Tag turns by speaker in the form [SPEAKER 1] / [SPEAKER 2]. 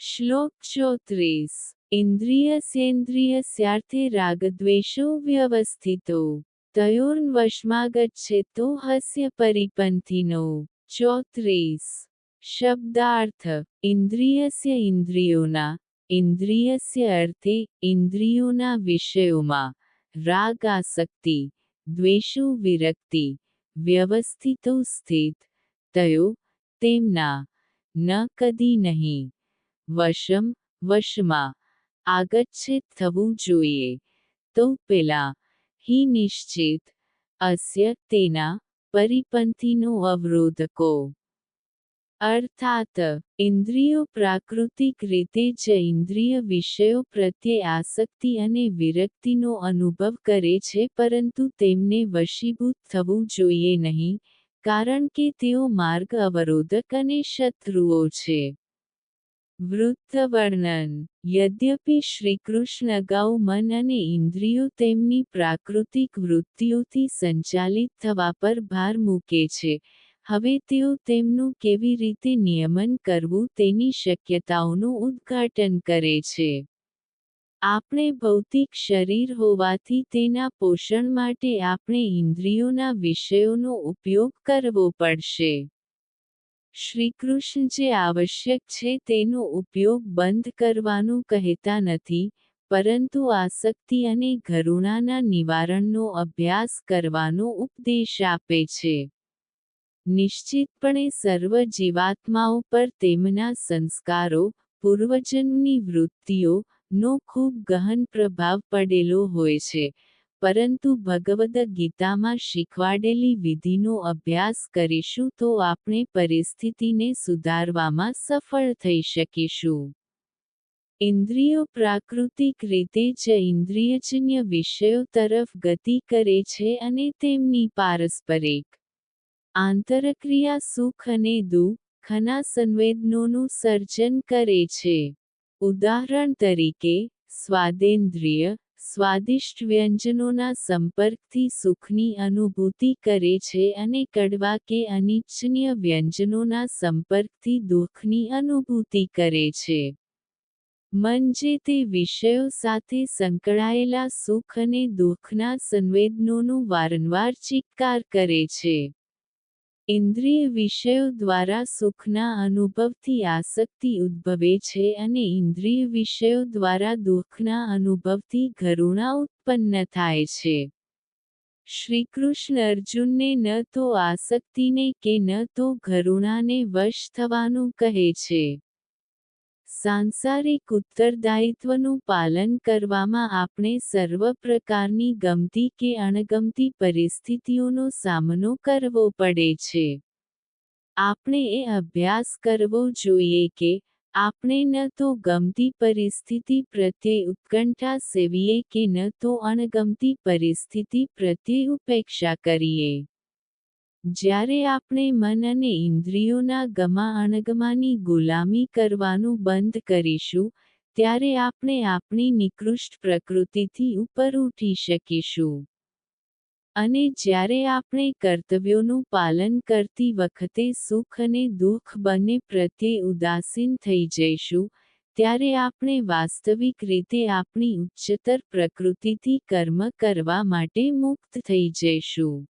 [SPEAKER 1] શ્લોક ચોત્રીસ ઇન્દ્રિયસ્યેન્દ્રિયસ્યાર્થે રાગદ્વેષો વ્યવસ્થિતો તયોર્વશમાગચ્છેતો હસ્ય પરિપંથીનો ચોત્રીસ શબ્દાર્થ ઇન્દ્રિયસ્ય ઇન્દ્રિયોના ઇન્દ્રિયસ્ય અર્થે ઇન્દ્રિયોના વિષયોમાં રાગ આસક્તિ દ્વેષો વિરક્તિ વ્યવસ્થિતો સ્થિત તયો તેમના ન કદી નહીં વશમ, વશમાં આગચ્છિત થવું જોઈએ. તો પેલા, હિ નિશ્ચિત, અસ્ય તેના પરિપંથીનો અવરોધકો. અર્થાત, ઇન્દ્રિયો પ્રાકૃતિક રીતે જ ઇન્દ્રિય વિષયો પ્રત્યે આસક્તિ અને વિરક્તિનો અનુભવ કરે છે પરંતુ તેમને વશીભૂત થવું જોઈએ નહીં, કારણ કે તેઓ માર્ગ અવરોધક અને શત્રુઓ છે. વૃત્તવર્ણન. યદ્યપિ શ્રીકૃષ્ણ અગાઉ મન અને ઇન્દ્રિયો તેમની પ્રાકૃતિક વૃત્તિઓથી સંચાલિત થવા પર ભાર મૂકે છે. હવે તેઓ તેમનું કેવી રીતે નિયમન કરવું તેની શક્યતાઓનું ઉદ્ઘાટન કરે છે. આપણે ભૌતિક શરીર હોવાથી તેના પોષણ માટે આપણે ઇન્દ્રિયોના વિષયોનો ઉપયોગ કરવો પડશે. શ્રીકૃષ્ણ જે આવશ્યક છે તેનો ઉપયોગ બંધ કરવાનું કહેતા નથી, પરંતુ આસક્તિ અને ઘરુણાના નિવારણનો અભ્યાસ કરવાનો ઉપદેશ આપે છે. નિશ્ચિતપણે સર્વ જીવાત્માઓ પર તેમના સંસ્કારો, પૂર્વજન્મની વૃત્તિઓ નો ખૂબ ગહન પ્રભાવ પડેલો હોય છે. પરંતુ ભગવદ ગીતામાં શીખવાડેલી વિધિનો અભ્યાસ કરીશું તો આપણે પરિસ્થિતિને સુધારવામાં સફળ થઈ શકીશું. ઇન્દ્રિયો પ્રાકૃતિક રીતે જ ઇન્દ્રિયજન્ય વિષયો તરફ ગતિ કરે છે અને તેમની પારસ્પરિક આંતરક્રિયા સુખ અને દુઃખના સંવેદનોનું સર્જન કરે છે. ઉદાહરણ તરીકે સ્વાદેન્દ્રિય સ્વાદિષ્ટ વ્યંજનોના સંપર્કથી સુખની અનુભૂતિ કરે છે અને કડવા કે અનિચ્છનીય વ્યંજનોના સંપર્કથી દુઃખની અનુભૂતિ કરે છે. મન જે તે વિષયો સાથે સંકળાયેલા સુખ અને દુઃખના સંવેદનોનું વારંવાર ચિત્કાર કરે છે. ઇન્દ્રિય વિષયો દ્વારા સુખના અનુભવથી આસક્તિ ઉદ્ભવે છે અને ઇન્દ્રિય વિષયો દ્વારા દુઃખના અનુભવથી ઘરુણા ઉત્પન્ન થાય છે. શ્રીકૃષ્ણ અર્જુનને ન તો આસક્તિને કે ન તો ઘરુણાને વશ થવાનું કહે છે. સાંસારિક ઉત્તરદાયિત્વનું પાલન કરવામાં આપણે સર્વ પ્રકારની ગમતી કે અણગમતી પરિસ્થિતિઓનો સામનો કરવો પડે છે. આપણે એ અભ્યાસ કરવો જોઈએ કે આપણે ન તો ગમતી પરિસ્થિતિ પ્રત્યે ઉત્કંઠા સેવીએ કે ન તો અણગમતી પરિસ્થિતિ પ્રત્યે ઉપેક્ષા કરીએ. જ્યારે આપણે મન અને ઇન્દ્રિયોના ગમા અણગમાની ગુલામી કરવાનું બંધ કરીશું, ત્યારે આપણે આપણી નિકૃષ્ટ પ્રકૃતિથી ઉપર ઉઠી શકીશું. અને જ્યારે આપણે કર્તવ્યોનું પાલન કરતી વખતે સુખ અને દુઃખ બંને પ્રત્યે ઉદાસીન થઈ જઈશું, ત્યારે આપણે વાસ્તવિક રીતે આપણી ઉચ્ચતર પ્રકૃતિથી કર્મ કરવા માટે મુક્ત થઈ જઈશું.